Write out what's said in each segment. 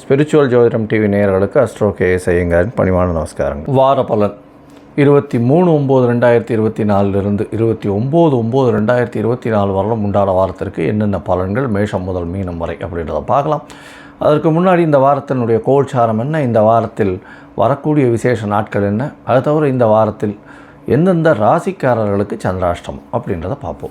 Spiritual ஜோதிடம் TV நேயர்களுக்கு astro K ஐயங்காரின் பணிவான நமஸ்காரங்கள். வார பலன். இருபத்தி மூணு ஒம்பது ரெண்டாயிரத்தி இருபத்தி நாலுலேருந்து இருபத்தி ஒம்பது ஒம்பது ரெண்டாயிரத்தி இருபத்தி நாலு வரலும் உண்டான வாரத்திற்கு என்னென்ன பலன்கள் மேஷம் முதல் மீனம் வரை அப்படின்றத பார்க்கலாம். அதற்கு முன்னாடி இந்த வாரத்தினுடைய கோல்சாரம் என்ன? இந்த வாரத்தில் வரக்கூடிய விசேஷ நாட்கள் என்ன? அது தவிர இந்த வாரத்தில் எந்தெந்த ராசிக்காரர்களுக்கு சந்திராஷ்டம் அப்படின்றத பார்ப்போம்.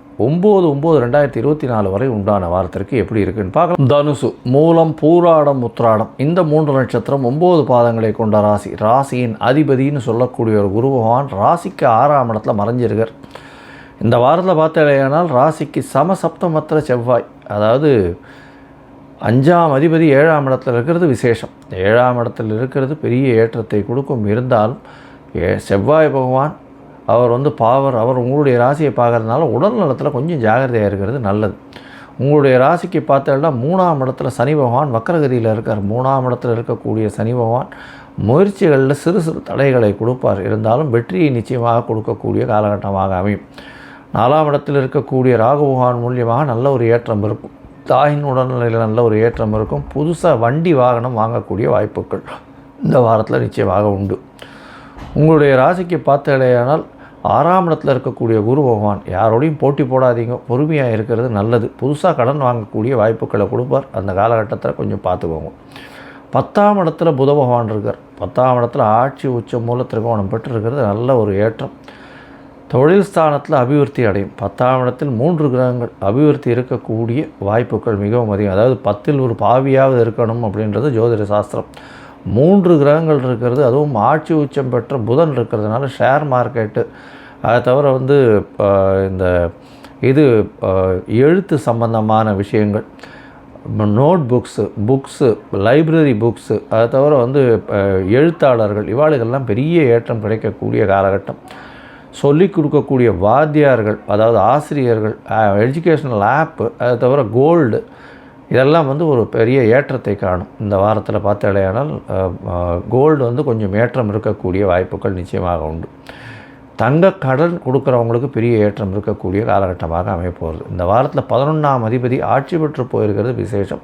ஒம்பது ஒம்பது ரெண்டாயிரத்தி இருபத்தி நாலு வரை உண்டான வாரத்திற்கு எப்படி இருக்குன்னு பார்க்கலாம். தனுசு மூலம் பூராடம் உத்ராடம். இந்த மூன்று நட்சத்திரம் ஒம்பது பாதங்களை கொண்ட ராசி. ராசியின் அதிபதின்னு சொல்லக்கூடிய ஒரு குரு பகவான் ராசிக்கு ஆறாம் இடத்துல மறைஞ்சிருக்கார். இந்த வாரத்தில் பார்த்தாலேயானால் ராசிக்கு சமசப்தமத்திர செவ்வாய். அதாவது அஞ்சாம் அதிபதி ஏழாம் இடத்துல இருக்கிறது விசேஷம். ஏழாம் இடத்தில் இருக்கிறது பெரிய ஏற்றத்தை கொடுக்கும். இருந்தாலும் ஏ செவ்வாய் பகவான் அவர் வந்து பாவர் அவர் உங்களுடைய ராசியை பார்க்கறதுனால உடல் நலத்தில் கொஞ்சம் ஜாகிரதையாக இருக்கிறது நல்லது. உங்களுடைய ராசிக்கு பார்த்தோம்னா மூணாம் இடத்துல சனி பகவான் வக்கரகதியில் இருக்கார். மூணாம் இடத்துல இருக்கக்கூடிய சனி பகவான் முயற்சிகளில் சிறு சிறு தடைகளை கொடுப்பார். இருந்தாலும் வெற்றியை நிச்சயமாக கொடுக்கக்கூடிய காலகட்டமாக அமையும். நாலாம் இடத்தில் இருக்கக்கூடிய ராகுபகவான் மூலியமாக நல்ல ஒரு ஏற்றம் இருக்கும். தாயின் உடல்நிலையில் நல்ல ஒரு ஏற்றம் இருக்கும். புதுசாக வண்டி வாகனம் வாங்கக்கூடிய வாய்ப்புகள் இந்த வாரத்தில் நிச்சயமாக உண்டு. உங்களுடைய ராசிக்கு பார்த்தடையானால் ஆறாம் இடத்துல இருக்கக்கூடிய குரு பகவான் யாரோடையும் போட்டி போடாதீங்க. பொறுமையாக இருக்கிறது நல்லது. புதுசாக கடன் வாங்கக்கூடிய வாய்ப்புகளை கொடுப்பார். அந்த காலகட்டத்தில் கொஞ்சம் பார்த்துக்கோங்க. பத்தாம் இடத்துல புத பகவான் இருக்கார். பத்தாம் இடத்துல ஆட்சி உச்ச மூல திரிகோணம் பெற்று இருக்கிறது நல்ல ஒரு ஏற்றம். தொழில் ஸ்தானத்தில் அபிவிருத்தி அடையும். பத்தாம் இடத்தில் மூன்று கிரகங்கள் அபிவிருத்தி இருக்கக்கூடிய வாய்ப்புகள் மிகவும் அதிகம். அதாவது பத்தில் ஒரு பாவியாவது இருக்கணும் அப்படின்றது ஜோதிட சாஸ்திரம். மூன்று கிரகங்கள் இருக்கிறது அதுவும் ஆட்சி உச்சம் பெற்ற புதன் இருக்கிறதுனால ஷேர் மார்க்கெட்டு அதை தவிர வந்து இந்த இது எழுத்து சம்பந்தமான விஷயங்கள். Note books books library books அதை தவிர வந்து எழுத்தாளர்கள் இவாளுகள்லாம் பெரிய ஏற்றம் கிடைக்கக்கூடிய காலகட்டம். சொல்லிக் கொடுக்கக்கூடிய வாத்தியார்கள் அதாவது ஆசிரியர்கள் எஜுகேஷ்னல் ஆப்பு அதை தவிர கோல்டு இதெல்லாம் வந்து ஒரு பெரிய ஏற்றத்தை காணும். இந்த வாரத்தில் பார்த்தாலேயானால் கோல்டு வந்து கொஞ்சம் ஏற்றம் இருக்கக்கூடிய வாய்ப்புகள் நிச்சயமாக உண்டு. தங்க கடன் கொடுக்குறவங்களுக்கு பெரிய ஏற்றம் இருக்கக்கூடிய காலகட்டமாக அமையப்போகிறது இந்த வாரத்தில் பதினொன்றாம் அதிபதி ஆட்சி பெற்று போயிருக்கிறது விசேஷம்.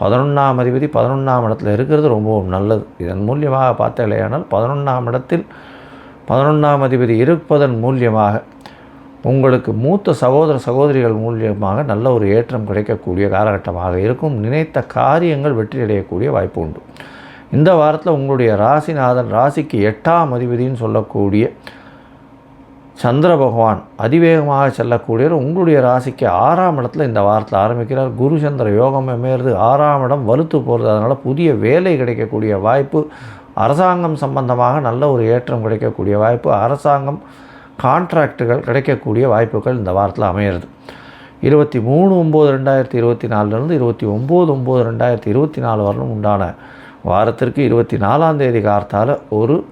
பதினொன்றாம் அதிபதி பதினொன்றாம் இடத்துல இருக்கிறது ரொம்பவும் நல்லது. இதன் மூலியமாக பார்த்தாலேயானால் பதினொன்றாம் இடத்தில் பதினொன்றாம் அதிபதி இருப்பதன் மூலியமாக உங்களுக்கு மூத்த சகோதர சகோதரிகள் மூலியமாக நல்ல ஒரு ஏற்றம் கிடைக்கக்கூடிய காலகட்டமாக இருக்கும். நினைத்த காரியங்கள் வெற்றியடையக்கூடிய வாய்ப்பு உண்டு. இந்த வாரத்தில் உங்களுடைய ராசிநாதன் ராசிக்கு எட்டாம் அதிபதினு சொல்லக்கூடிய சந்திர பகவான் அதிவேகமாக செல்லக்கூடியவர் உங்களுடைய ராசிக்கு ஆறாம் இடத்துல இந்த வாரத்தில் ஆரம்பிக்கிறார். குரு சந்திர யோகம் அமையிறது ஆறாம் இடம் வலுத்து போகிறது அதனால் புதிய வேலை கிடைக்கக்கூடிய வாய்ப்பு. அரசாங்கம் சம்பந்தமாக நல்ல ஒரு ஏற்றம் கிடைக்கக்கூடிய வாய்ப்பு. அரசாங்கம் கான்ட்ராக்டுகள் கிடைக்கக்கூடிய வாய்ப்புகள் இந்த வாரத்தில் அமையிறது. இருபத்தி மூணு ஒம்பது ரெண்டாயிரத்தி இருபத்தி நாலுலேருந்து இருபத்தி ஒம்பது ஒம்பது ரெண்டாயிரத்தி இருபத்தி நாலு வரலும் உண்டான வாரத்திற்கு இருபத்தி நாலாம் தேதி கார்த்தால் ஒரு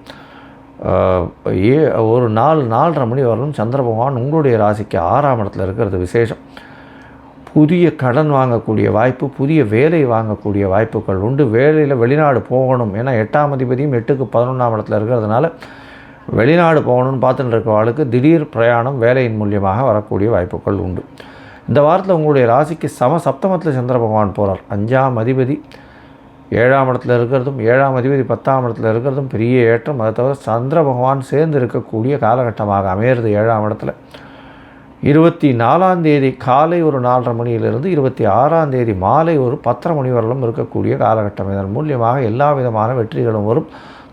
ஏ ஒரு நாலு நாலரை மணி வரலும் சந்திர பகவான் உங்களுடைய ராசிக்கு ஆறாம் இடத்துல இருக்கிறது விசேஷம். புதிய கடன் வாங்கக்கூடிய வாய்ப்பு புதிய வேலை வாங்கக்கூடிய வாய்ப்புகள் உண்டு. வேலையில் வெளிநாடு போகணும். ஏன்னா எட்டாம் அதிபதியும் எட்டுக்கு பதினொன்றாம் இடத்துல இருக்கிறதுனால வெளிநாடு போகணும்னு பார்த்துட்டு இருக்கவாளுக்கு திடீர் பிரயாணம் வேலையின் மூலியமாக வரக்கூடிய வாய்ப்புகள் உண்டு. இந்த வாரத்தில் உங்களுடைய ராசிக்கு சம சப்தமத்தில் சந்திர பகவான் போகிறார் அஞ்சாம் அதிபதி ஏழாம் இடத்துல இருக்கிறதும் ஏழாம் அதிபதி பத்தாம் இடத்துல இருக்கிறதும் பெரிய ஏற்றம். அதை தவிர சந்திர பகவான் சேர்ந்து இருக்கக்கூடிய காலகட்டமாக அமையிறது ஏழாம் இடத்துல. இருபத்தி நாலாம் தேதி காலை ஒரு நாலரை மணியிலிருந்து இருபத்தி ஆறாம் தேதி மாலை ஒரு பத்தரை மணி வரலும் இருக்கக்கூடிய காலகட்டம். இதன் மூலியமாக எல்லா விதமான வெற்றிகளும் வரும்.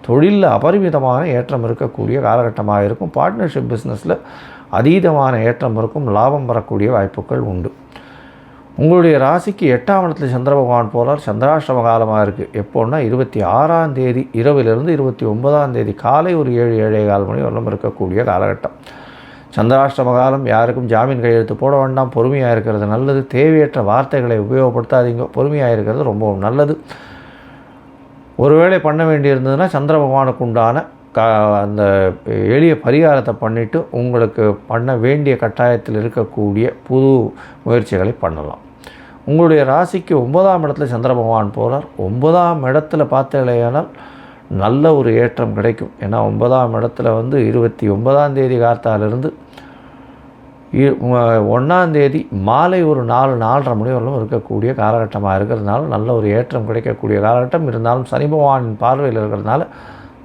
தொழிலில் அபரிமிதமான ஏற்றம் இருக்கக்கூடிய காலகட்டமாக இருக்கும். பார்ட்னர்ஷிப் பிஸ்னஸில் அதீதமான ஏற்றம் இருக்கும். லாபம் வரக்கூடிய வாய்ப்புகள் உண்டு. உங்களுடைய ராசிக்கு எட்டாம் இடத்துல சந்திர பகவான் போலார் சந்திராஷ்டம காலமாக இருக்குது எப்போன்னா இருபத்தி ஆறாம் தேதி இரவிலிருந்து இருபத்தி ஒன்பதாம் தேதி காலை ஒரு ஏழு ஏழே கால் மணி வரலும் இருக்கக்கூடிய காலகட்டம். சந்திராஷ்டம காலம் யாருக்கும் ஜாமீன் கையெழுத்து போட வேண்டாம். பொறுமையாக இருக்கிறது நல்லது. தேவையற்ற வார்த்தைகளை உபயோகப்படுத்தாதீங்க. பொறுமையாக இருக்கிறது ரொம்பவும் நல்லது. ஒருவேளை பண்ண வேண்டியிருந்ததுன்னா சந்திர பகவானுக்கு உண்டான க அந்த எளிய பரிகாரத்தை பண்ணிவிட்டு உங்களுக்கு பண்ண வேண்டிய கட்டாயத்தில் இருக்கக்கூடிய புது முயற்சிகளை பண்ணலாம். உங்களுடைய ராசிக்கு ஒன்பதாம் இடத்துல சந்திர பகவான் போகிறார் ஒன்பதாம் இடத்துல பார்த்தீங்களேனால் நல்ல ஒரு ஏற்றம் கிடைக்கும். ஏன்னா ஒன்பதாம் இடத்துல வந்து இருபத்தி ஒன்பதாம் தேதி கார்த்தாலிருந்து ஒன்றாந்தேதி மாலை ஒரு நாலு நாலரை மணி வரலும் இருக்கக்கூடிய காலகட்டமாக இருக்கிறதுனால நல்ல ஒரு ஏற்றம் கிடைக்கக்கூடிய காலகட்டம். இருந்தாலும் சனி பகவானின் பார்வையில் இருக்கிறதுனால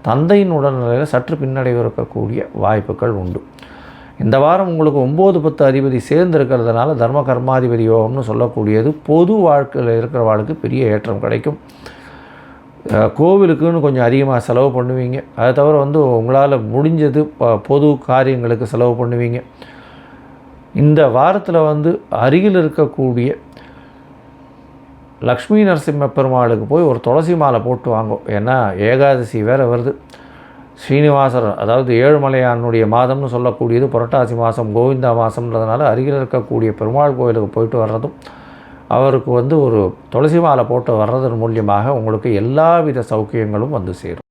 தந்தையின் உடல்நிலையில் சற்று பின்னடைவு இருக்கக்கூடிய வாய்ப்புகள் உண்டு. இந்த வாரம் உங்களுக்கு ஒம்பது பத்து அதிபதி சேர்ந்து இருக்கிறதுனால தர்ம கர்மாதிபதி யோகம்னு சொல்லக்கூடியது பொது வாழ்க்கையில் இருக்கிறவாளுக்கு பெரிய ஏற்றம் கிடைக்கும். கோவிலுக்குன்னு கொஞ்சம் அதிகமாக செலவு பண்ணுவீங்க. அதை தவிர வந்து உங்களால் முடிஞ்சது ப- பொது காரியங்களுக்கு செலவு பண்ணுவீங்க. இந்த வாரத்தில் வந்து அருகில் இருக்கக்கூடிய லக்ஷ்மி நரசிம்ம பெருமாளுக்கு போய் ஒரு துளசி மாலை போட்டு வாங்கும் ஏன்னா ஏகாதசி வேறு வருது. ஸ்ரீனிவாசர் அதாவது ஏழுமலையானுடைய மாதம்னு சொல்லக்கூடியது புரட்டாசி மாதம் கோவிந்தா மாதம்ன்றதுனால அருகில் இருக்கக்கூடிய பெருமாள் கோயிலுக்கு போயிட்டு வர்றதும் அவருக்கு வந்து ஒரு துளசி மாலை போட்டு வர்றதன் மூலியமாக உங்களுக்கு எல்லா வித சௌக்கியங்களும் வந்து சேரும்.